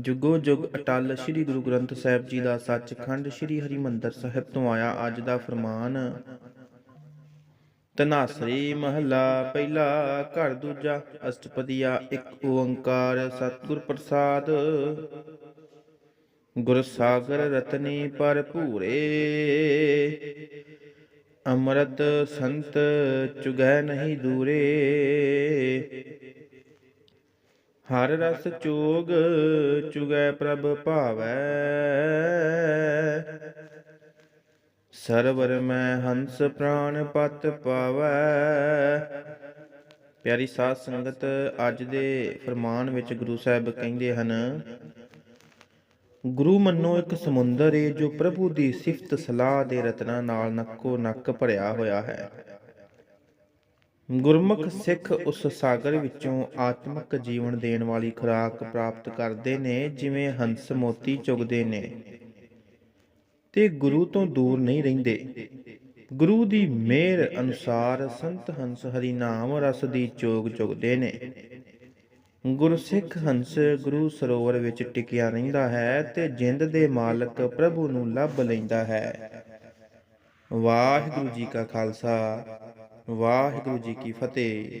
ਜੁਗੋ ਜੁਗ ਅਟਲ ਸ੍ਰੀ ਗੁਰੂ ਗ੍ਰੰਥ ਸਾਹਿਬ ਜੀ ਦਾ ਸੱਚਖੰਡ ਸ੍ਰੀ ਹਰਿਮੰਦਰ ਸਾਹਿਬ ਤੋਂ ਆਇਆ ਅੱਜ ਦਾ ਫਰਮਾਨ। ਤਨਾਸਰੀ ਮਹੱਲਾ ਪਹਿਲਾ, ਘਰ ਦੂਜਾ, ਅਸ਼ਟਪਦੀਆ ਇੱਕ ਓੰਕਾਰ, ਸਤਿਗੁਰ ਪ੍ਰਸਾਦ। ਗੁਰ ਸਾਗਰ ਰਤਨੀ ਭਰਪੂਰੇ ਅੰਮ੍ਰਿਤ ਸੰਤ ਚੁਗੈ ਨਹੀਂ ਦੂਰੇ। ਹਰ ਰਸ ਚੋਗ ਚੁਗੈ ਪ੍ਰਭ ਭਾਵੈ। ਸਰਵਰ ਮੈਂ ਹੰਸ ਪ੍ਰਾਨ ਪਤ ਪਾਵੈ। ਪਿਆਰੀ ਸਾਧ ਸੰਗਤ, ਅੱਜ ਦੇ ਫਰਮਾਨ ਵਿੱਚ ਗੁਰੂ ਸਾਹਿਬ ਕਹਿੰਦੇ ਹਨ, ਗੁਰੂ ਮੰਨੋ ਇੱਕ ਸਮੁੰਦਰ ਏ ਜੋ ਪ੍ਰਭੂ ਦੀ ਸਿਫਤ ਸਲਾਹ ਦੇ ਰਤਨਾਂ ਨਾਲ ਨੱਕੋ ਨੱਕ ਭਰਿਆ ਹੋਇਆ ਹੈ। ਗੁਰਮੁਖ ਸਿੱਖ ਉਸ ਸਾਗਰ ਵਿੱਚੋਂ ਆਤਮਿਕ ਜੀਵਨ ਦੇਣ ਵਾਲੀ ਖੁਰਾਕ ਪ੍ਰਾਪਤ ਕਰਦੇ ਨੇ, ਜਿਵੇਂ ਹੰਸ ਮੋਤੀ ਚੁਗਦੇ ਨੇ। ਤੇ ਗੁਰੂ ਤੋਂ ਦੂਰ ਨਹੀਂ ਰਹਿੰਦੇ। ਗੁਰੂ ਦੀ ਮਿਹਰ ਅਨੁਸਾਰ ਸੰਤ ਹੰਸ ਹਰੀ ਨਾਮ ਰਸ ਦੀ ਚੋਗ ਚੁਗਦੇ ਨੇ। ਗੁਰਸਿੱਖ ਹੰਸ ਗੁਰੂ ਸਰੋਵਰ ਵਿੱਚ ਟਿਕਿਆ ਰਹਿੰਦਾ ਹੈ ਤੇ ਜਿੰਦ ਦੇ ਮਾਲਕ ਪ੍ਰਭੂ ਨੂੰ ਲੱਭ ਲੈਂਦਾ ਹੈ। ਵਾਹਿਗੁਰੂ ਜੀ ਕਾ ਖਾਲਸਾ। ਵਾਹਿਗੁਰੂ ਜੀ ਕੀ ਫਤਿਹ।